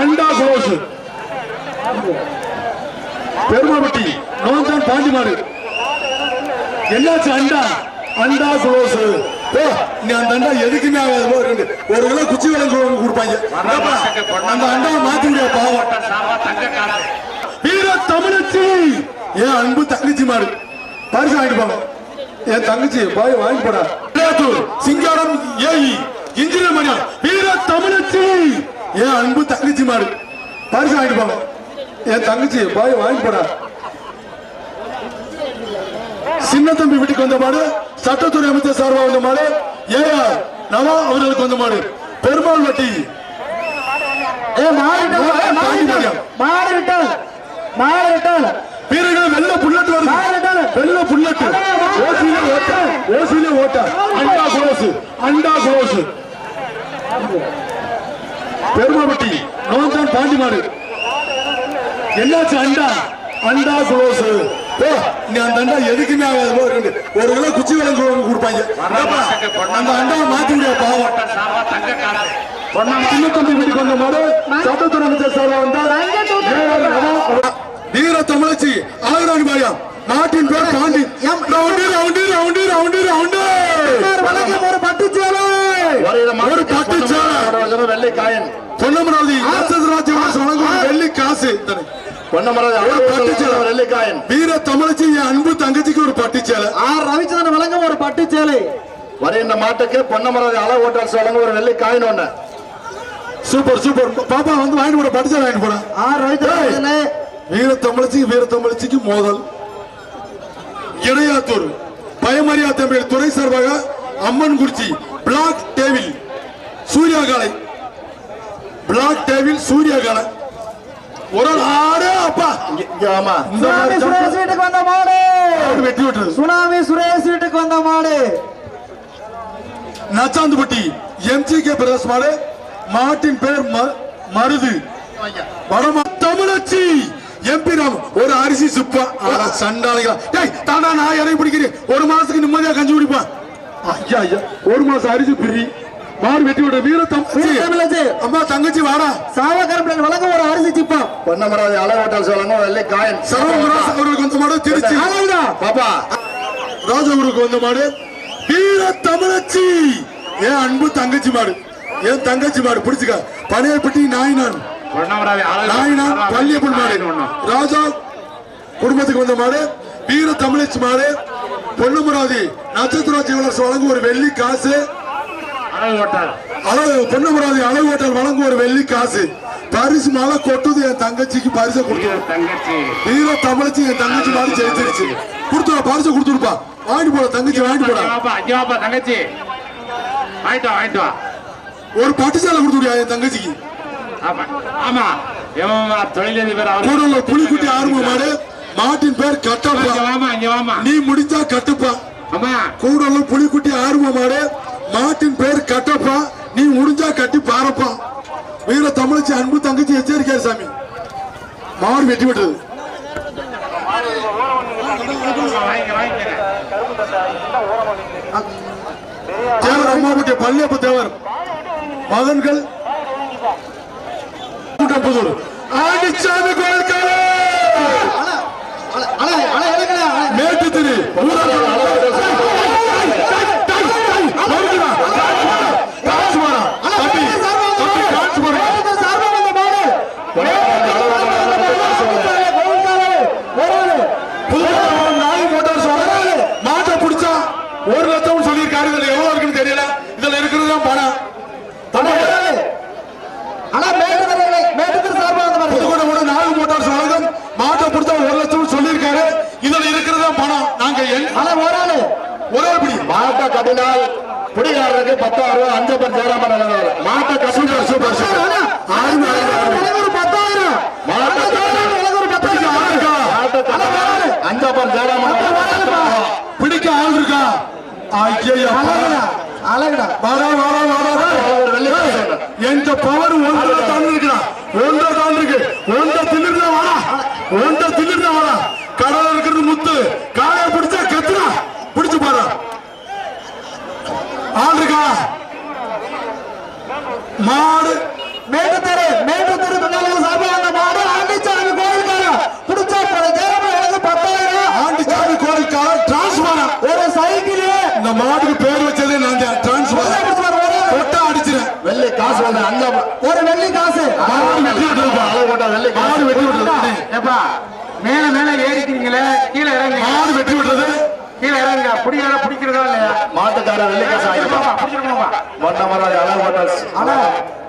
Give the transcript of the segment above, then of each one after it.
அண்டா குளோஸ் பெருமாபட்டி நோந்தான் பாண்டி மாடு என்னாச்சு அண்டா? அண்டா குளோஸ் ஓ நீ அந்த அண்டா எதுக்குமே ஆகாது போ, ரெண்டு ஒரு கிலோ குச்சி விலங்கு கொடுப்பாங்க. ஏப்பா, அந்த அண்டா மாத்தி முடியாது பாவம். வீர தமிழச்சி! என் அன்பு தங்கச்சி மாடு. பரிசு வாங்கிட்டு என் தங்கச்சி போய் வாங்கி போடா. சிங்காரம் ஏஇ இன்ஜினியர் மணியா. வீர தமிழச்சி! என் அன்பு தங்கச்சி மாடு பரிசு வாங்கிட்டு போங்க. என் தங்கச்சி போய் வாங்கி போடா. சின்ன தம்பி வீட்டுக்கு வந்த மாடு சட்டத்துறை அமைச்சர் சார்பா வந்த மாடு ஏஆர் நவா அவர்களுக்கு வந்த மாடு பெருமாள் வட்டி. மாடு வெள்ள புல்லட் வருது. வெள்ள புல்லட் ஓசியில ஓட்ட ஓசியில ஓட்ட அண்டா குளோஸ் அண்டா குளோஸ் பெருமாபட்டி நோந்தான் பாண்டி மாடு. என்னாச்சு அண்டா? அண்டா குளோஸ் ஓ நீ அந்த அண்டா எதுக்குமே ஆகாது போ, ரெண்டு ஒரு கிலோ குச்சி விலங்கு கொடுப்பாங்க. அந்த அண்டாவை மாத்தி முடியாது பாவம். சின்ன தம்பி வீட்டுக்கு வந்த மாடு சட்டத்துறை அமைச்சர் வீர தமிழச்சி ஆயிரம் பாயா. நாட்டின் பேர் Pandi round round round round ஒரு பட்டுச் சேலை. ஒரு பட்டு சேலை வெள்ளை காயன் பொன்னமராவதி வழங்கும் வெள்ளி காசு. இத்தனை. பொன்னமராஜ் ஒரு பட்டு சேலை. வெள்ளை காயன் வீர தமிழச்சி என் அன்பு தங்கச்சிக்கு ஒரு பட்டு சேலை. ஆர் ரவிச்சந்திரன் வழங்கும் ஒரு பட்டுச் சேலை. வருகின்ற மாட்டுக்கு பொன்னமராஜ் அளவு ஹோட்டல்ஸ் வழங்க ஒரு வெள்ளை காயின் ஒண்ணு. Super super. பாப்பா வந்து வாங்கிட்டு போட பட்டு சேலை வாங்கிட்டு போட ஆர் ரவிச்சந்திரன். வீர தமிழச்சி வீர தமிழச்சிக்கு மோதல். இடையாத்தூர் பயமரியா தம்பி துறை சார்பாக அம்மன் குறிச்சி பிளாக் டேவில் சூர்யா காலை. பிளாக் டேவில் சூர்யா காலை ஒரு ஆடு அப்பா. ஆமா. சுனாமி சுரேஷ் வீட்டுக்கு வந்த மாடு. வெட்டி விட்டுறது சுனாமி சுரேஷ் வீட்டுக்கு வந்த மாடு. நச்சாந்துப்பட்டி எம்ஜிகே பிரதேச மாடு. மாட்டின் பேர் மருது. வடமா தமிழச்சி. எம்பி ராம் ஒரு அரிசி சுப்பா. ஆனா சண்டாளிகளா. டேய் தாண்டா நான் இறங்கி பிடிக்கிறேன். ஒரு மாசத்துக்கு நிம்மதியா கஞ்சி குடிப்பான் ஐயா ஐயா ஒரு மாசம் அரிசி பிரி. மாடு வெட்டி விட வீர தம்பி. அம்மா தங்கச்சி வாடா. சாவகரப்பன் வழங்கும் ஒரு அரிசி சிப்பா. பொன்னமராஜ் அளவு ஹோட்டல்ஸ் வழங்க ஒரு வெள்ளை காயன். சரவணராஜ் அவர்களுக்கு வந்த மாடு திருச்சி. பாப்பா. ராஜகுருக்கு வந்த மாடு வீர தமிழச்சி என் அன்பு தங்கச்சி மாடு. என் தங்கச்சி மாடு பிடிச்சுக்க. பனையப்பட்டி நாயினான். நாயினான் பள்ளியப்பன் மாடு. ராஜா குடும்பத்துக்கு வந்த மாடு வீர தமிழச்சி மாடு. பொன்னமராதி நட்சத்திர ஜீவனர்ஸ் வழங்கும் ஒரு வெள்ளி காசு. அளவு பொன்னமராதி அளவு ஹோட்டல் வழங்கும் ஒரு வெள்ளி காசு. பரிசு மழை கொட்டுது என் தங்கச்சிக்கு பரிசை கொடுத்து. வீர தமிழச்சி என் தங்கச்சி மாடு ஜெயிச்சிருச்சு. கொடுத்துடா பரிசை கொடுத்துருப்பா வாங்கிட்டு போட தங்கச்சி வாங்கிட்டு போடா. தங்கச்சி. வாங்கிட்டு வாங்கிட்டு வா. ஒரு பட்டு சேலை கொடுத்துடியா என் தங்கச்சிக்கு? ஆமா தொழிலதிபர் அவரு? கூட உள்ள புலிக்குட்டி ஆர்வம் மாடு மாட்டின் பேர் கட்டப்பா. நீ முடிஞ்சா கட்டுப்பா. அம்மா கூட உள்ள புலிக்குட்டி ஆர்வம் மாடு நாட்டின் பேர் கட்டப்பா நீ முடிஞ்சா கட்டி பாரப்பா. வீர தமிழச்சி அன்பு தங்கச்சி எச்சரிக்கையா சாமி. மாடு வெட்டி விட்டது. தேவர் அம்மாவுடைய பள்ளியப்ப தேவர். மகன்கள் புதூர். ஆண்டிச்சாமி கோயில்காரே மேட்டு திரு மாட்டை பிடிச்சா ஒரு லட்சம் சொல்லியிருக்காரு இதுல எவ்வளவு இருக்குன்னு தெரியல இதுல இருக்கிறது தான் பணம் புதுக்கோட்டை கூட நாலு மோட்டார்ஸ் வழங்கும் மாட்டை பிடிச்சா ஒரு லட்சம் சொல்லியிருக்காரு இதுல இருக்கிறது தான் பணம் நாங்க எங்க- ஒரே ஒரு பிடி மாட்டை கட்டினால் குடிகாரருக்கு பத்தாயிரம் ரூபாய் அஞ்சப்பன் ஜெயராமன் வழங்குவார் மாட்டை கட்டினால் சூப்பர் சூப்பர் ஆறு ஆறு மாட்டை பிடிக்க ஆள் இருக்கா? மாட்டை கட்டினால் அஞ்சப்பன் ஜெயராமன் வழங்குவார். பிடிக்க ஆள் இருக்கா? ஐயா அழகுடா ஒரு வெள்ளி காசு ஒண்ணு. என்ற பவர் ஒன்றை தாண்டி இருக்கிறான் ஒன்றை தாண்டி இருக்கு ஒன்றை தின்னுட்டு வாடா ஒன்றை தின்னுட்டு வாடா கடல இருக்கிறது முத்து காய பிடிச்சா கத்துறா பிடிச்சு பாரு ஆள் இருக்கா மாடு மேட்டுத்தரு மேட்டு அஞ்சாம் ஒரு வெள்ளி காசு மாடு வெற்றி விட்டதுப்பா அளவு போட்டா வெள்ளை மாடு வெற்றி விட்டது ஏப்பா மேல மேல ஏறிக்கிறீங்களே கீழே இறங்க மாடு வெற்றி விட்டது கீழே இறங்க பிடிக்கிறதா பிடிக்கிறதா இல்லையா? மாட்டுக்கார வெள்ளை காசு ஆனா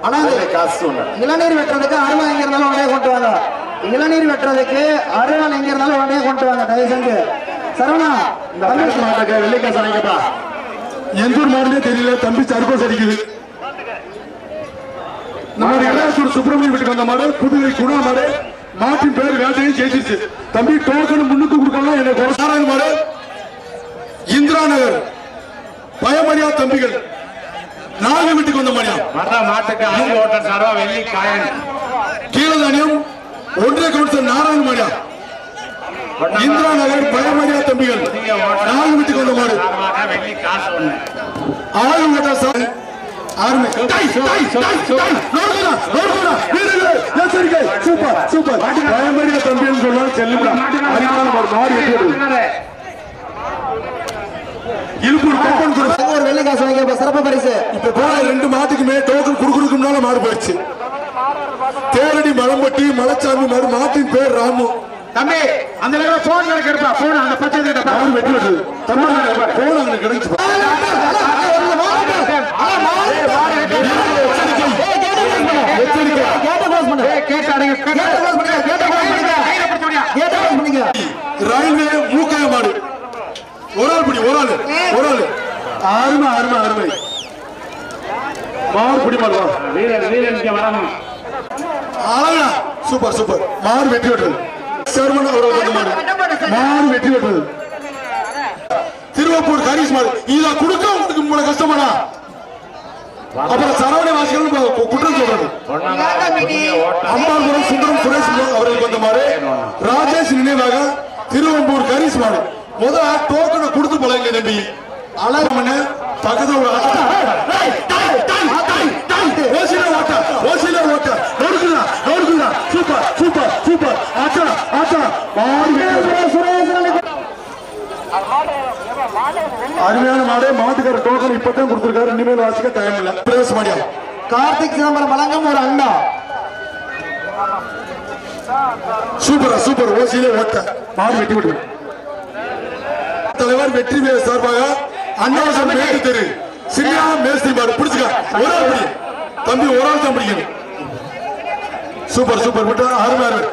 ஆனா காசு. ஒண்ணு. இளநீர் வெட்டுறதுக்கு அருவா எங்க இருந்தாலும் உடனே கொண்டு வாங்க. இளநீர் வெட்டுறதுக்கு அருவாள் எங்க இருந்தாலும் உடனே கொண்டு வாங்க. தயவு செஞ்சு சரவணா இந்த பேச மாட்டுக்கு வெள்ளை காசு வாங்கிப்பா எந்த ஒரு மாடுனே தெரியல. தம்பி சர்க்கோஸ் அடிக்குது நம்ம இளையாத்தூர் சுப்பிரமணியம் வீட்டுக்கு வந்த மாடு புதுவை குணா மாடு. மாட்டின் பேர் வேட்டையும் ஜெயிச்சிருச்சு. தம்பி டோக்கன் முன்னுக்கு கொடுக்கலாம் எனக்கு குறைசாராங்க மாடு இந்திரா நகர் பயமரியா தம்பிகள். நாக வீட்டுக்கு வந்த மாட்டுக்கு ஓட்டர் வெள்ளி காயன். கீழதானியம் ஒன்றிய கவுன்சிலர் நாராயண மாடியா இந்திரா நகர் பயமரியா தம்பிகள். நாக வீட்டுக்கு வந்த மாடு. சார்பாக வெள்ளி காசு ஒண்ணு. ஆறு ஓட்டா சார். ஆர்மி டை டை டை டை. நோடுடா நோடுடா வீரர்களே எச்சரிக்கை. Super super. பயமரியா தம்பின்னு சொல்ல செல்லுடா அரிமான ஒரு மாடு வெட்டி இழுப்பூர் கம்பன் குரு ஒரு வெள்ளி காசு வாங்கி சிறப்பு பரிசு. இப்ப போன ரெண்டு மாட்டுக்குமே டோக்கன் குடுக்குறதுக்குனால மாடு போயிடுச்சு தேரடி மலம்பட்டி மலைச்சாமி மாடு மாட்டின் பேர் ராமு. தம்பி அந்த நேரம் போன் கிடைக்கிறப்பா போன் அந்த பச்சை கிட்ட. மாடு வெட்டி போன அங்க கிடைச்சு எச்சரிக்கை கேட்ட க்ளோஸ் பண்ணு கேட்டாடுங்க கேட்ட க்ளோஸ் பண்ணுங்க கேட்ட க்ளோஸ் பண்ணுங்க கேட்ட க்ளோஸ் பண்ணுங்க ரயில்வே மூக்கைய மாடு. ஒரு ஆள் பிடி ஒரு ஆள் ஒரு ஆள். அருமை அருமை அருமை. மாடு பிடி மாடு அழகா. Super super. மாடு வெற்றி விட்டது சேர்மன் மாடு. மாடு வெற்றி விட்டது திருவப்பூர் கரீஷ் மாடு. இத கொடுக்க உங்களுக்கு கஷ்டமாடா? அப்புறம் சரவண வாசிகள் குற்றம் சொல்றது. அம்பாள்புரம் சுந்தரம் சுரேஷ் அவர்களுக்கு வந்த மாடு ராஜேஷ் நினைவாக திருவம்பூர் கரீஷ் மாடு முத டோக்கனை கொடுத்து பழங்க தம்பி. அழகமண்ண பக்கத்துல ஒரு ஆட்டா. ஓசில ஓட்ட ஓசில ஓட்ட. நொறுக்குதா நொறுக்குதா சூப்பர் சூப்பர் சூப்பர். ஆட்டா ஆட்டா. மாடு அருமையான மாடு மாட்டுக்கார டோக்கன் இப்பதான் கொடுத்திருக்காரு. இனிமேல் வாசிக்க டைம் இல்ல. பிரவேச மாடியா? கார்த்திக் சிதம்பரம் வழங்கும் ஒரு அண்ணா. சூப்பரா சூப்பர். ஓசியிலே ஓட்ட. மாடு வெட்டி விட்டு தலைவர் வெற்றி வே சார்பாக அன்னவாசம் மேட்டு தெரு. சின்ன மேஸ்திரி மாடு பிடிச்சுக்க. ஒரு ஆள் பிடி. தம்பி ஒரு ஆள் தான் பிடிக்கணும். Super super. விட்டா அருமை அருமை.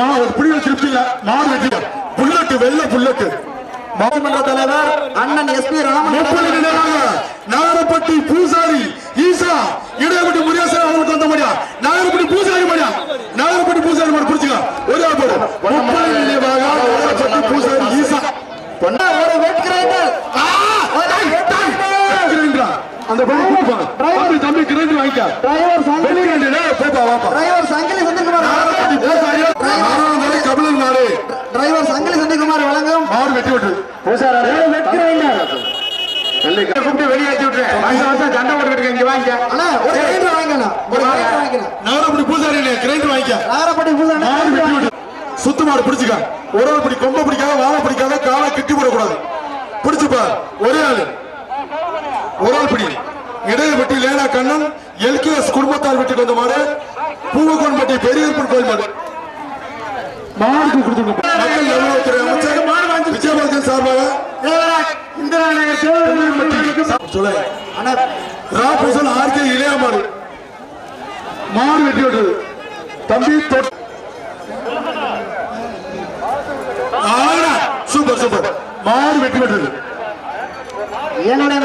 மா ஒரு பிடி திருப்தி இல்ல மாடு வெட்டி புல்லட்டு வெள்ள புல்லட்டு. மாமன்ற தலைவர் அண்ணன் எஸ் பி ராமன் நாகப்பட்டி பூசாரி ஈசா இடையப்பட்டி முருகேசன் அவர்களுக்கு வந்த முடியா நாகரப்பட்டி பூசாரி முடியா நாகரப்பட்டி பூசாரி மாடு பிடிச்சுக்க ஒரு ஆள் போடு முப்பது நிலையாக நாகரப்பட்டி பூசாரி ஈசா ஒரு வெட் கிரைண்டர் கிரைண்டரா? அந்த பையன் கூப்பிடுவாங்க. தம்பி, தம்பி கிரைண்டர் வாங்கிக்க டிரைவர் சங்கி வெளியே கிரைண்டர், டேய், போப்பா, வாப்பா. டிரைவர் சங்கிலி செந்தில்குமார் நாகரப்பட்டி பூசாரி, நாராயணமலை கபிலன் மாடு. டிரைவர் சங்கிலி செந்தில்குமார் வழங்கும் மாடு வெட்டி விட்டு வெட் கிரைண்டர் கூப்பிட்டு வெளியேற்றி விட்டுறேன் சண்டை போட்டுக்கிட்டு இங்க வாங்க ஒரு கிரைண்டர் ஒரு நாகரப்பட்டி பூசாரி கிரைண்டர் வாங்கிக்க. நாகரப்பட்டி மாடு வெட்டி பூசா விட்டு சுத்து மாடு பிடிச்சுக்க. ஒரு ஆள் பிடி கொம்ப பிடிக்காத வாழை பிடிக்காத காலை கிட்டி போடக்கூடாது. பிடிச்சுப்பா ஒரே ஆளு. ஒரு ஆள் பிடி இடையப்பட்டி லேனா கண்ணன் எல்கேஎஸ் குடும்பத்தார் வீட்டுக்கு வந்த மாடு பூவக்கோன்பட்டி பெரியப்பன் கோயில் மாடு. மாடுக்கு கொடுத்துருங்க. மக்கள் நல்வாழ்வுத்துறை அமைச்சர் விஜயபாஸ்கர் சார்பாக ஆர்கே இளைய மாடு மாடு வெட்டி விட்டது. தம்பி சூப்பர் சூப்பர். மாடு வெட்டி விட்டது. என்னுடைய